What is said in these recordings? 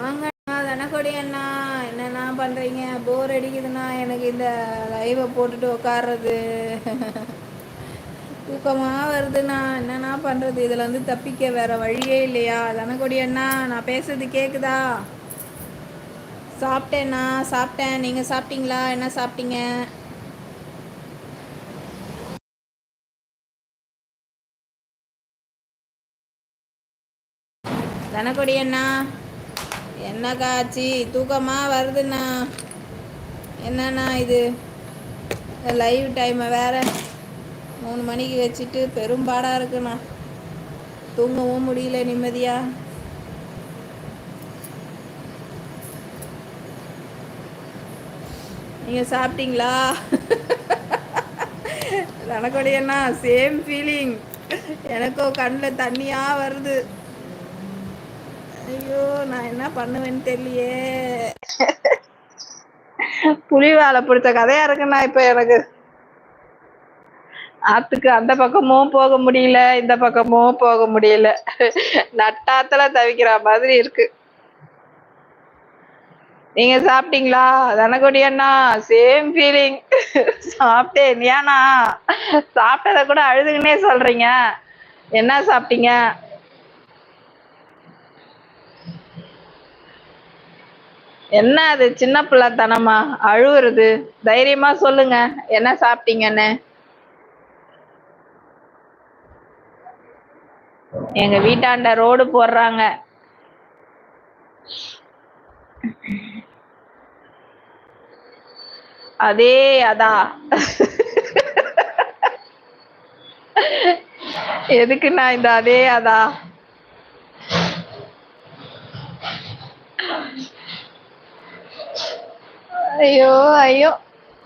வாங்கண்ணா தனக்கொடி அண்ணா என்னண்ணா பண்ணுறீங்க போர் அடிக்குதுண்ணா எனக்கு இந்த லைவை போட்டுட்டு உட்கார்றது தூக்கமாக வருதுண்ணா. என்னண்ணா பண்ணுறது இதில் வந்து தப்பிக்க வேற வழியே இல்லையா? தனக்கொடி அண்ணா நான் பேசுறது கேட்குதா சாப்பிட்டேண்ணா சாப்பிட்டேன். நீங்கள் சாப்பிட்டீங்களா? என்ன சாப்பிட்டீங்க? தனக்கொடி அண்ணா. என்னக்கா காட்சி தூக்கமாக வருதுண்ணா. என்னண்ணா இது? லைவ் டைமை வேற. மூணு மணிக்கு வச்சுட்டு பெரும்பாடாக இருக்குண்ணா. தூங்கவும் முடியல நிம்மதியா. நீங்கள் சாப்பிட்டீங்களா? தனக்கொடி அண்ணா சேம் ஃபீலிங் எனக்கும் கண்ணில் தண்ணியாக வருது. ஐயோ நான் என்ன பண்ணுவேன்னு தெரியலையே. புலி வேலை பிடிச்ச கதையா இருக்குண்ணா இப்ப எனக்கு. ஆத்துக்கு அந்த பக்கமும் போக முடியல இந்த பக்கமும் போக முடியல. நட்டாத்துல தவிக்கிற மாதிரி இருக்கு. நீங்க சாப்பிட்டீங்களா? தனக்குடி அண்ணா சேம் ஃபீலிங் சாப்பிட்டேன் ஏன்னா சாப்பிட்டத கூட அழுதுகினே சொல்றீங்க. என்ன சாப்பிட்டீங்க? என்ன அது சின்ன பிள்ளைத்தனமா? அழுவுறது. தைரியமா சொல்லுங்க. என்ன சாப்பிட்டீங்கன்னு? எங்க வீட்டாண்ட ரோடு போடுறாங்க. அதே அதா. எதுக்கு நான் இந்த அதே அதா. ஐயோ ஐயோ.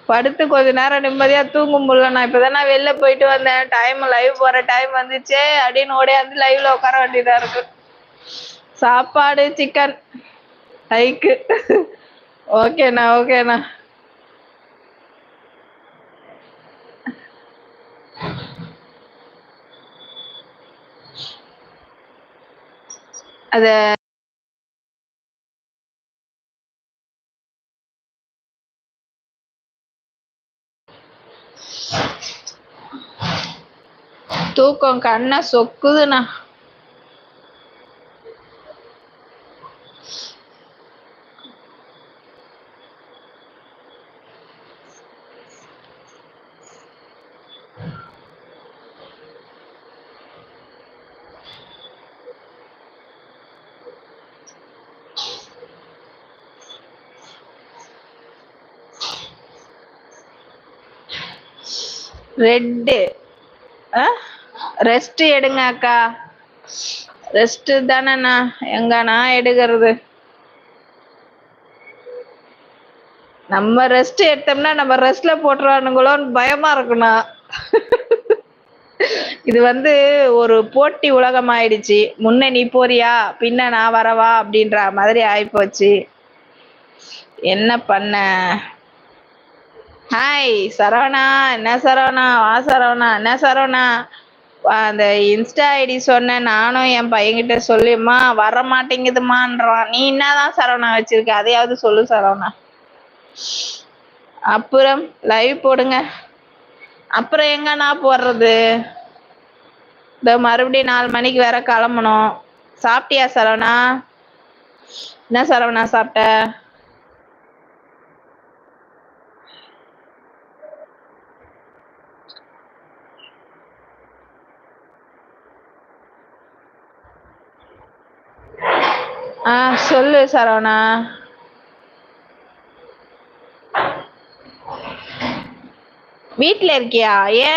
படுத்து கொஞ்ச நேரம் நிம்மதியா தூங்க முடியல நான் இப்பதானே வெளில போயிட்டு வந்தேன். டைம் லைவ் போற டைம் வந்துச்சே அப்படின்னு ஓடியாந்து லைவ்ல உட்கார வேண்டியதா இருக்கு. சாப்பாடு சிக்கன் ஹைக்கு ஓகேண்ணா ஓகேண்ணா அது தூக்கம் கண்ணை சொக்குதுண்ணா. ரெட்டு. ரெஸ்ட் எடுங்க அக்கா. ரெஸ்ட் தானேண்ணா. எங்கண்ணா எடுக்கிறது? நம்ம ரெஸ்ட் எடுத்தோம்னா நம்ம ரெஸ்ட்ல போட்டுறானுங்களோன்னு பயமா இருக்குண்ணா. இது வந்து ஒரு போட்டி உலகம் ஆயிடுச்சு முன்ன நீ போறியா? பின்ன நான் வரவா? அப்படின்ற மாதிரி ஆயிப்போச்சு. என்ன பண்ண? ஹாய் சரவணா. என்ன சரவணா? வா சரவணா. என்ன சரவணா? அந்த இன்ஸ்டா ஐடி சொன்னேன் நானும் என் பையன்கிட்ட சொல்லிம்மா வர மாட்டேங்குதுமான்றான் நீ என்னதான் சரவணா வச்சிருக்க? அதையாவது சொல்லு சரவணா. அப்புறம் லைவ் போடுங்க. அப்புறம் எங்க நான் போடுறது? இந்த மறுபடியும் நாலு மணிக்கு வேற கிளம்பணும். சாப்பிட்டியா சரவணா? என்ன சரவணா சாப்பிட்ட? ஆ சொல்லு சரவணா. வீட்டில் இருக்கியா? ஏன்